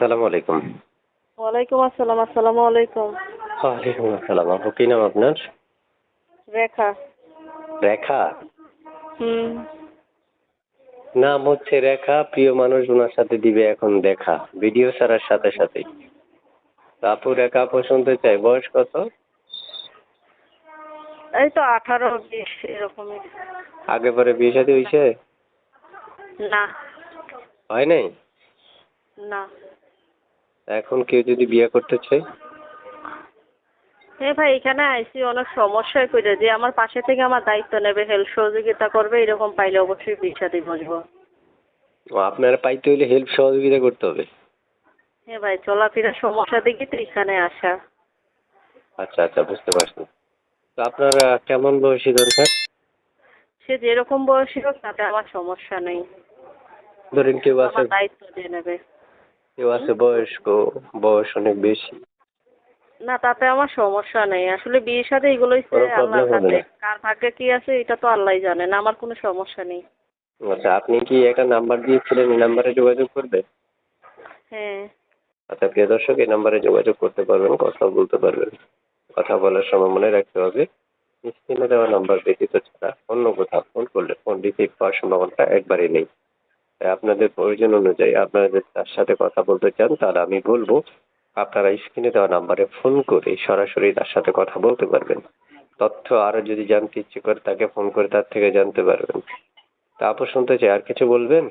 আসসালামু আলাইকুম। ওয়ালাইকুম আসসালাম আসসালামু আলাইকুম। ওয়ালাইকুম আসসালাম আপু কি নাম আপনার? রেখা। রেখা? হুম। নাম হচ্ছে রেখা প্রিয় মানুষ ওনার সাথে দিবে এখন দেখা ভিডিও ছাড়ার সাথে সাথেই। তো আপু রেখা আপু শুনতে চাই বয়স কত? এই তো আঠারো বিশ এরকমই। আগে পরে বিয়ে শাদী হয়েছে না। হয় নাই? না। এখন কেউ যদি বিয়ে করতে চায়? হ্যাঁ ভাই এখানে আইসি অনেক সমস্যায় করে যে আমার পাশে থেকে আমার দায়িত্ব নেবে হেল্প সহযোগিতা করবে এরকম পাইলে অবশ্যই বিয়ে দিয়ে বসবো। ও আপনারা পাইতে হইলে হেল্প সহযোগিতা করতে হবে? হ্যাঁ ভাই চলাফেরা সমস্যা দেখি তো এখানে আসা। আচ্ছা আচ্ছা বুঝতে পারছি। তো আপনারা কেমন বয়সী দরকার? সে যেরকম বয়সী হোক তাতে আমার সমস্যা নেই। ধরেন কেউ আছে আমার দায়িত্ব দিয়ে নেবে। কেউ আছে বয়স্ক বয়স অনেক বেশি। না তাতে আমার সমস্যা নেই। আসলে বিয়ের সাথে হবে না। কার ভাগ্যে কি আছে এটা তো আল্লাহই জানেন আমার কোনো সমস্যা নেই। আচ্ছা আপনি কি একটা নাম্বার দিয়েছিলেন এই নাম্বারে যোগাযোগ করবে হ্যাঁ। আচ্ছা প্রিয় দর্শক এই নাম্বারে যোগাযোগ করতে পারবেন কথা বলতে পারবেন। কথা বলার সময় মনে রাখতে হবে স্ক্রিনে দেওয়া নাম্বার ব্যতীত ছাড়া অন্য কোথাও ফোন করলে ফোন রিসিভ পাওয়ার সম্ভাবনাটা একবারেই নেই। আপনাদের প্রয়োজন অনুযায়ী আপনারা যদি তার সাথে কথা বলতে চান তাহলে আমি বলব আপনারা স্ক্রিনে দেওয়া নাম্বারে ফোন করে সরাসরি তার সাথে কথা বলতে পারবেন। তথ্য আরও যদি জানতে ইচ্ছে করে তাকে ফোন করে তার থেকে জানতে পারবেন। তা আপু শুনতে চাই আর কিছু বলবেন?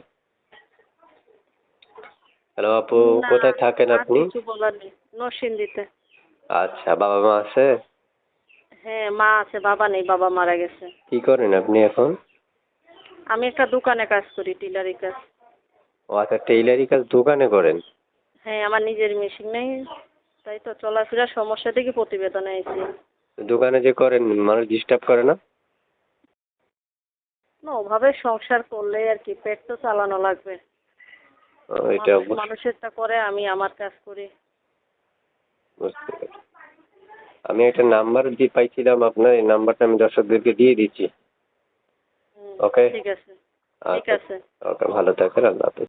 হ্যালো আপু কোথায় থাকেন আপনি? নরসিংদীতে। আচ্ছা বাবা মা আছে? হ্যাঁ মা আছে বাবা নেই বাবা মারা গেছে। কি করেন আপনি এখন? আমি একটা দোকানে কাজ করি টিলারি কাজ। ও আচ্ছা টেইলারি কাজ দোকানে করেন? হ্যাঁ আমার নিজের মেশিন নেই তাই তো চলাফেরার সমস্যা থেকে প্রতিবেদনে এসেছি দোকানে যে করেন মানুষ ডিস্টার্ব করে না? না ওভাবে সংসার করলেই আর কি পেট তো চালানো লাগবে। ও, এটা মানুষ অবশ্য মানুষেরটা করে আমি আমার কাজ করি। বুঝতে পারছি। আমি একটা নাম্বার দিয়ে পাইছিলাম আপনার এই নাম্বারটা আমি দর্শকদেরকে দিয়ে দিচ্ছি। Okay. ঠিক আছে। ঠিক আচ্ছা আছে। ওকে ভালো থাকেন আল্লাহ হাফেজ।